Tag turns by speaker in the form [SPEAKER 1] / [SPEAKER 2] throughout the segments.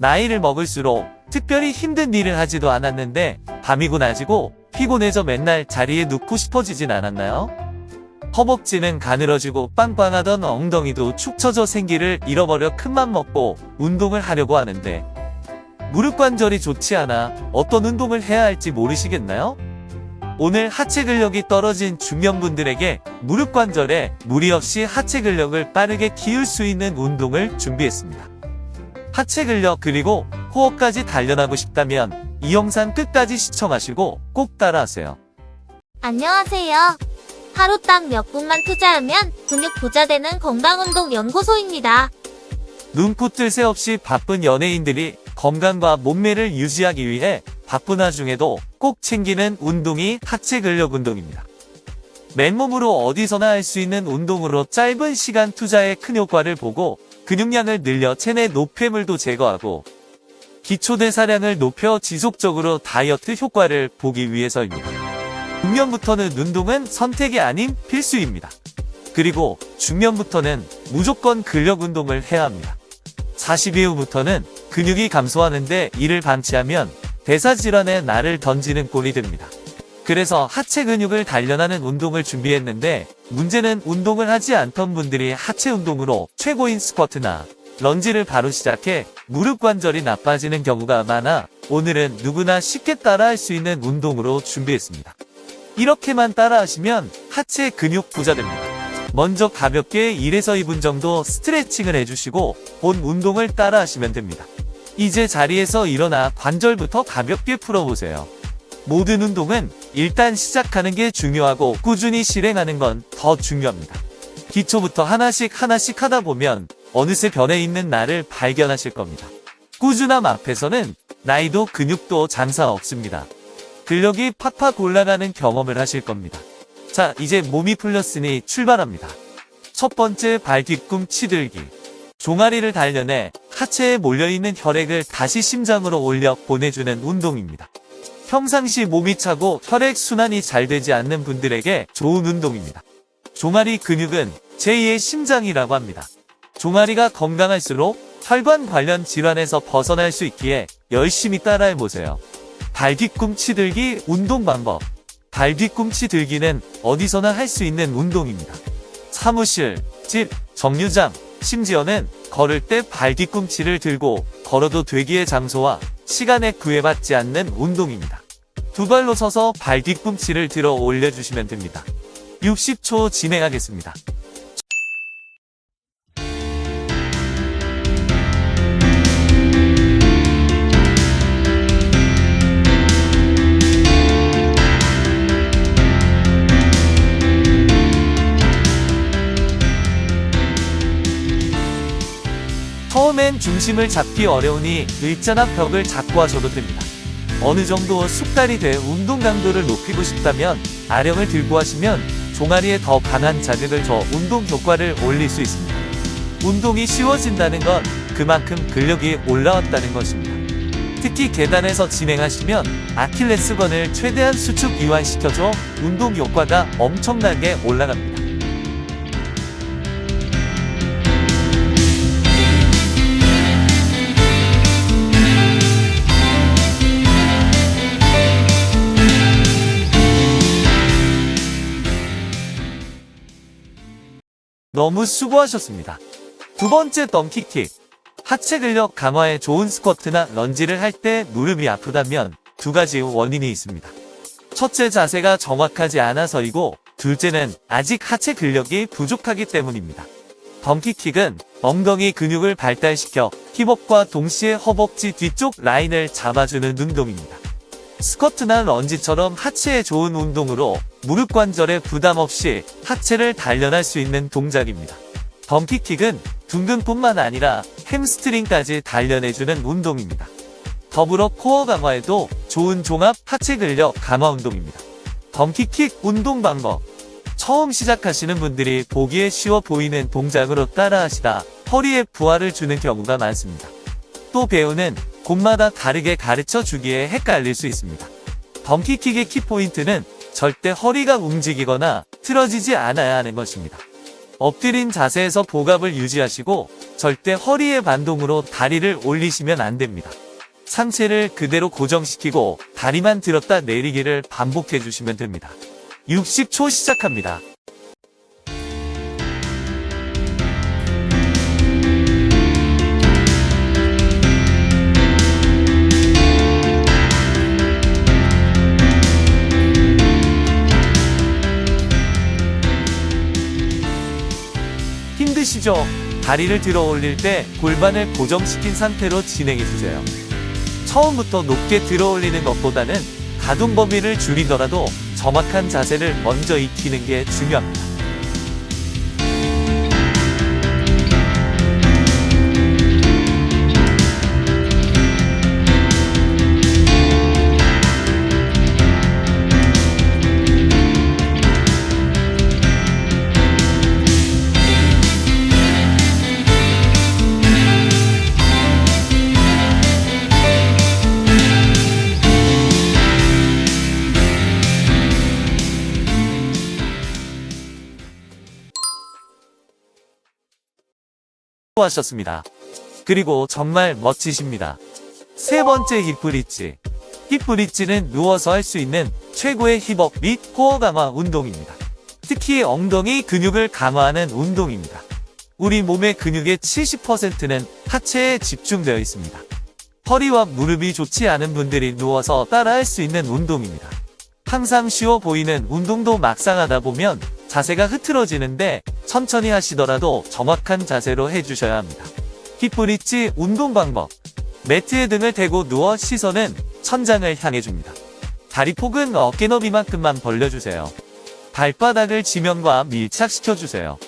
[SPEAKER 1] 나이를 먹을수록 특별히 힘든 일을 하지도 않았는데 밤이고 낮이고 피곤해져 맨날 자리에 눕고 싶어지진 않았나요? 허벅지는 가늘어지고 빵빵하던 엉덩이도 축 처져 생기를 잃어버려 큰맘 먹고 운동을 하려고 하는데 무릎 관절이 좋지 않아 어떤 운동을 해야 할지 모르시겠나요? 오늘 하체 근력이 떨어진 중년분들에게 무릎 관절에 무리 없이 하체 근력을 빠르게 키울 수 있는 운동을 준비했습니다. 하체 근력 그리고 코어까지 단련하고 싶다면 이 영상 끝까지 시청하시고 꼭 따라하세요.
[SPEAKER 2] 안녕하세요. 하루 딱 몇 분만 투자하면 근육 부자 되는 건강운동 연구소입니다.
[SPEAKER 1] 눈코 뜰 새 없이 바쁜 연예인들이 건강과 몸매를 유지하기 위해 바쁜 와중에도 꼭 챙기는 운동이 하체 근력 운동입니다. 맨몸으로 어디서나 할 수 있는 운동으로 짧은 시간 투자에 큰 효과를 보고 근육량을 늘려 체내 노폐물도 제거하고 기초 대사량을 높여 지속적으로 다이어트 효과를 보기 위해서입니다. 중년부터는 운동은 선택이 아닌 필수입니다. 그리고 중년부터는 무조건 근력 운동을 해야 합니다. 40 이 후부터는 근육이 감소하는데 이를 방치하면 대사질환에 나를 던지는 꼴이 됩니다. 그래서 하체 근육을 단련하는 운동을 준비했는데 문제는 운동을 하지 않던 분들이 하체 운동으로 최고인 스쿼트나 런지를 바로 시작해 무릎 관절이 나빠지는 경우가 많아 오늘은 누구나 쉽게 따라할 수 있는 운동으로 준비했습니다. 이렇게만 따라하시면 하체 근육 부자 됩니다. 먼저 가볍게 1에서 2분 정도 스트레칭을 해주시고 본 운동을 따라하시면 됩니다. 이제 자리에서 일어나 관절부터 가볍게 풀어보세요. 모든 운동은 일단 시작하는 게 중요하고 꾸준히 실행하는 건 더 중요합니다. 기초부터 하나씩 하나씩 하다 보면 어느새 변해 있는 나를 발견하실 겁니다. 꾸준함 앞에서는 나이도 근육도 장사 없습니다. 근력이 팍팍 올라가는 경험을 하실 겁니다. 자, 이제 몸이 풀렸으니 출발합니다. 첫 번째 발 뒤꿈치 들기. 종아리를 단련해 하체에 몰려있는 혈액을 다시 심장으로 올려 보내주는 운동입니다. 평상시 몸이 차고 혈액 순환이 잘 되지 않는 분들에게 좋은 운동입니다. 종아리 근육은 제2의 심장이라고 합니다. 종아리가 건강할수록 혈관 관련 질환에서 벗어날 수 있기에 열심히 따라해보세요. 발 뒤꿈치 들기 운동 방법. 발 뒤꿈치 들기는 어디서나 할 수 있는 운동입니다. 사무실, 집, 정류장, 심지어는 걸을 때 발 뒤꿈치를 들고 걸어도 되기의 장소와 시간에 구애받지 않는 운동입니다. 두 발로 서서 발 뒤꿈치를 들어 올려주시면 됩니다. 60초 진행하겠습니다. 중심을 잡기 어려우니 일자나 벽을 잡고 하셔도 됩니다. 어느 정도 숙달이 돼 운동 강도를 높이고 싶다면 아령을 들고 하시면 종아리에 더 강한 자극을 줘 운동 효과를 올릴 수 있습니다. 운동이 쉬워진다는 건 그만큼 근력이 올라왔다는 것입니다. 특히 계단에서 진행하시면 아킬레스건을 최대한 수축 이완시켜줘 운동 효과가 엄청나게 올라갑니다. 너무 수고하셨습니다. 두 번째 덤키킥. 하체 근력 강화에 좋은 스쿼트나 런지를 할 때 무릎이 아프다면 두 가지 원인이 있습니다. 첫째 자세가 정확하지 않아서이고 둘째는 아직 하체 근력이 부족하기 때문입니다. 덤키킥은 엉덩이 근육을 발달시켜 힙업과 동시에 허벅지 뒤쪽 라인을 잡아주는 운동입니다. 스쿼트나 런지처럼 하체에 좋은 운동으로 무릎 관절에 부담 없이 하체를 단련할 수 있는 동작입니다. 덤키킥은 둥근뿐만 아니라 햄스트링까지 단련해주는 운동입니다. 더불어 코어 강화에도 좋은 종합 하체 근력 강화 운동입니다. 덤키킥 운동 방법. 처음 시작하시는 분들이 보기에 쉬워 보이는 동작으로 따라 하시다 허리에 부하를 주는 경우가 많습니다. 또 배우는 곳마다 다르게 가르쳐 주기에 헷갈릴 수 있습니다. 덤키킥의 키포인트는 절대 허리가 움직이거나 틀어지지 않아야 하는 것입니다. 엎드린 자세에서 복압을 유지하시고 절대 허리의 반동으로 다리를 올리시면 안 됩니다. 상체를 그대로 고정시키고 다리만 들었다 내리기를 반복해 주시면 됩니다. 60초 시작합니다. 힘드시죠? 다리를 들어 올릴 때 골반을 고정시킨 상태로 진행해 주세요. 처음부터 높게 들어 올리는 것보다는 가동 범위를 줄이더라도 정확한 자세를 먼저 익히는 게 중요합니다. 하셨습니다. 그리고 정말 멋지십니다. 세 번째 힙브릿지. 힙브릿지는 누워서 할 수 있는 최고의 힙업 및 코어 강화 운동입니다. 특히 엉덩이 근육을 강화하는 운동입니다. 우리 몸의 근육의 70%는 하체에 집중되어 있습니다. 허리와 무릎이 좋지 않은 분들이 누워서 따라할 수 있는 운동입니다. 항상 쉬워 보이는 운동도 막상 하다 보면 자세가 흐트러지는데 천천히 하시더라도 정확한 자세로 해주셔야 합니다. 힙브릿지 운동 방법. 매트에 등을 대고 누워 시선은 천장을 향해 줍니다. 다리 폭은 어깨 너비만큼만 벌려주세요. 발바닥을 지면과 밀착시켜 주세요.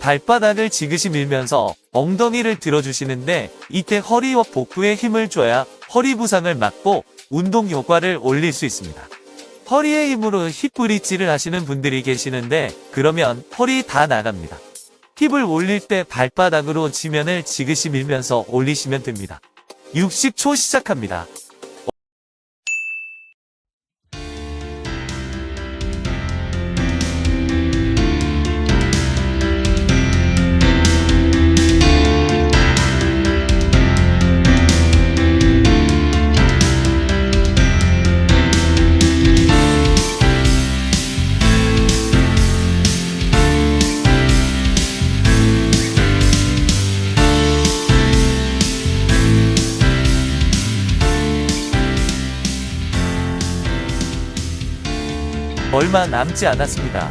[SPEAKER 1] 발바닥을 지그시 밀면서 엉덩이를 들어주시는데 이때 허리와 복부에 힘을 줘야 허리 부상을 막고 운동 효과를 올릴 수 있습니다. 허리의 힘으로 힙 브릿지를 하시는 분들이 계시는데 그러면 허리 다 나갑니다. 힙을 올릴 때 발바닥으로 지면을 지그시 밀면서 올리시면 됩니다. 60초 시작합니다. 얼마 남지 않았습니다.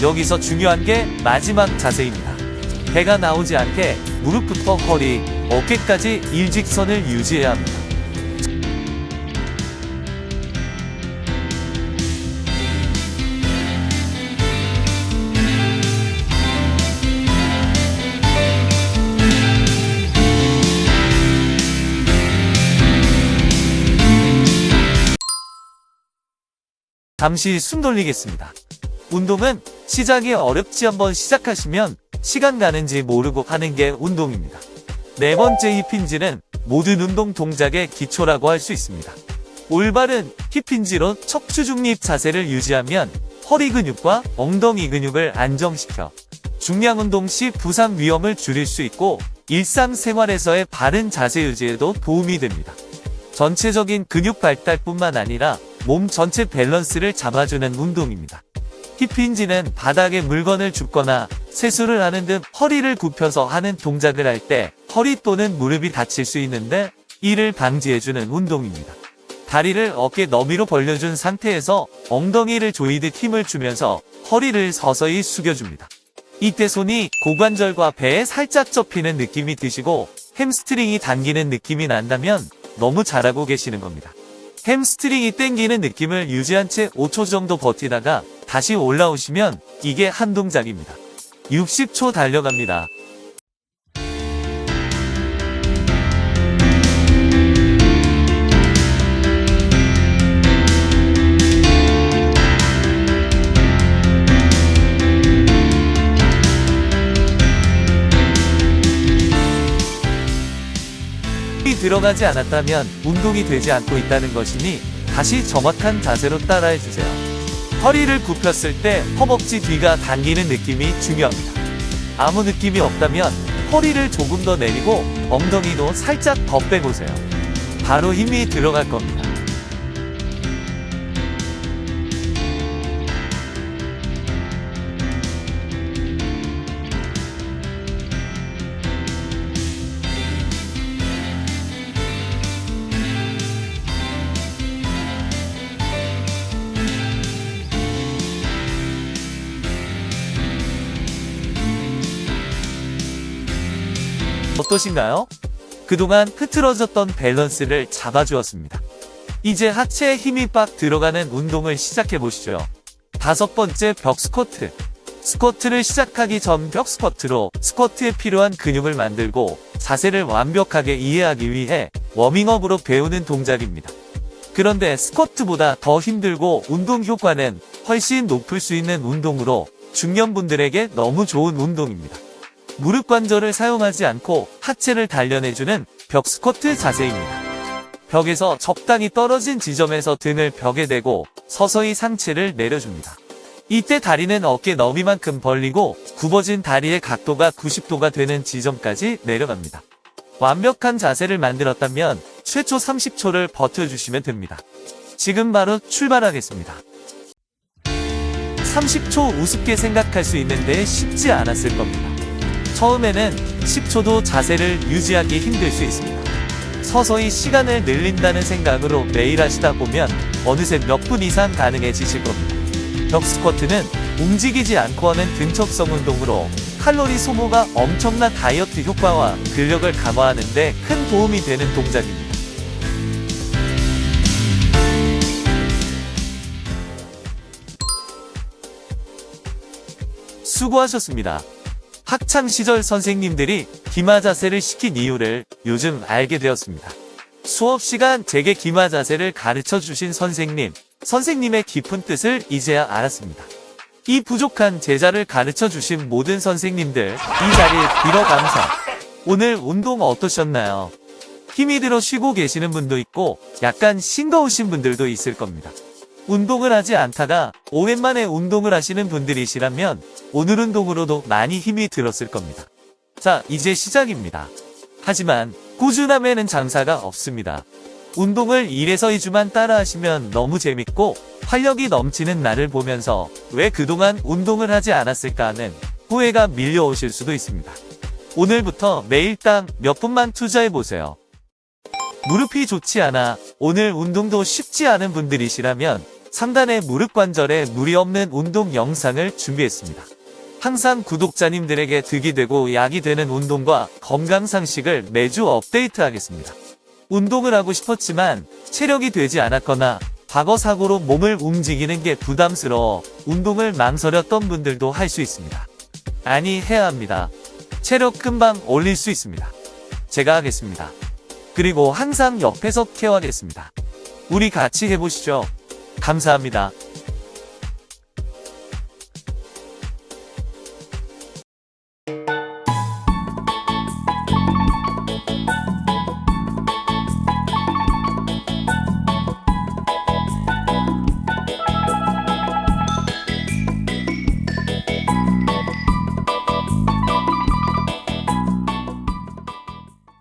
[SPEAKER 1] 여기서 중요한 게 마지막 자세입니다. 배가 나오지 않게 무릎부터 허리, 어깨까지 일직선을 유지해야 합니다. 잠시 숨 돌리겠습니다. 운동은 시작이 어렵지 한번 시작하시면 시간 가는지 모르고 하는 게 운동입니다. 네 번째 힙힌지는 모든 운동 동작의 기초라고 할 수 있습니다. 올바른 힙힌지로 척추 중립 자세를 유지하면 허리 근육과 엉덩이 근육을 안정시켜 중량 운동 시 부상 위험을 줄일 수 있고 일상생활에서의 바른 자세 유지에도 도움이 됩니다. 전체적인 근육 발달뿐만 아니라 몸 전체 밸런스를 잡아주는 운동입니다. 힙힌지는 바닥에 물건을 줍거나 세수를 하는 등 허리를 굽혀서 하는 동작을 할 때 허리 또는 무릎이 다칠 수 있는데 이를 방지해주는 운동입니다. 다리를 어깨 너비로 벌려준 상태에서 엉덩이를 조이듯 힘을 주면서 허리를 서서히 숙여줍니다. 이때 손이 고관절과 배에 살짝 접히는 느낌이 드시고 햄스트링이 당기는 느낌이 난다면 너무 잘하고 계시는 겁니다. 햄스트링이 땡기는 느낌을 유지한 채 5초 정도 버티다가 다시 올라오시면 이게 한 동작입니다. 60초 달려갑니다. 들어가지 않았다면 운동이 되지 않고 있다는 것이니 다시 정확한 자세로 따라해 주세요. 허리를 굽혔을 때 허벅지 뒤가 당기는 느낌이 중요합니다. 아무 느낌이 없다면 허리를 조금 더 내리고 엉덩이도 살짝 더 빼보세요. 바로 힘이 들어갈 겁니다. 어떠신가요? 그동안 흐트러졌던 밸런스를 잡아주었습니다. 이제 하체에 힘이 빡 들어가는 운동을 시작해 보시죠. 다섯 번째 벽 스쿼트. 스쿼트를 시작하기 전 벽 스쿼트로 스쿼트에 필요한 근육을 만들고 자세를 완벽하게 이해하기 위해 워밍업으로 배우는 동작입니다. 그런데 스쿼트보다 더 힘들고 운동 효과는 훨씬 높을 수 있는 운동으로 중년분들에게 너무 좋은 운동입니다. 무릎 관절을 사용하지 않고 하체를 단련해주는 벽 스쿼트 자세입니다. 벽에서 적당히 떨어진 지점에서 등을 벽에 대고 서서히 상체를 내려줍니다. 이때 다리는 어깨 너비만큼 벌리고 굽어진 다리의 각도가 90도가 되는 지점까지 내려갑니다. 완벽한 자세를 만들었다면 최초 30초를 버텨주시면 됩니다. 지금 바로 출발하겠습니다. 30초 우습게 생각할 수 있는데 쉽지 않았을 겁니다. 처음에는 10초도 자세를 유지하기 힘들 수 있습니다. 서서히 시간을 늘린다는 생각으로 매일 하시다 보면 어느새 몇 분 이상 가능해지실 겁니다. 벽 스쿼트는 움직이지 않고 하는 등척성 운동으로 칼로리 소모가 엄청난 다이어트 효과와 근력을 강화하는 데 큰 도움이 되는 동작입니다. 수고하셨습니다. 학창 시절 선생님들이 기마 자세를 시킨 이유를 요즘 알게 되었습니다. 수업 시간 제게 기마 자세를 가르쳐 주신 선생님, 선생님의 깊은 뜻을 이제야 알았습니다. 이 부족한 제자를 가르쳐 주신 모든 선생님들, 이 자리에 빌어 감사. 오늘 운동 어떠셨나요? 힘이 들어 쉬고 계시는 분도 있고, 약간 싱거우신 분들도 있을 겁니다. 운동을 하지 않다가 오랜만에 운동을 하시는 분들이시라면 오늘 운동으로도 많이 힘이 들었을 겁니다. 자, 이제 시작입니다. 하지만 꾸준함에는 장사가 없습니다. 운동을 1에서 2주만 따라 하시면 너무 재밌고 활력이 넘치는 나를 보면서 왜 그동안 운동을 하지 않았을까 하는 후회가 밀려오실 수도 있습니다. 오늘부터 매일 딱몇 분만 투자해 보세요. 무릎이 좋지 않아 오늘 운동도 쉽지 않은 분들이시라면 상단의 무릎 관절에 무리 없는 운동 영상을 준비했습니다. 항상 구독자님들에게 득이 되고 약이 되는 운동과 건강 상식을 매주 업데이트하겠습니다. 운동을 하고 싶었지만 체력이 되지 않았거나 과거 사고로 몸을 움직이는 게 부담스러워 운동을 망설였던 분들도 할 수 있습니다. 아니 해야 합니다. 체력 금방 올릴 수 있습니다. 제가 하겠습니다. 그리고 항상 옆에서 케어하겠습니다. 우리 같이 해보시죠. 감사합니다.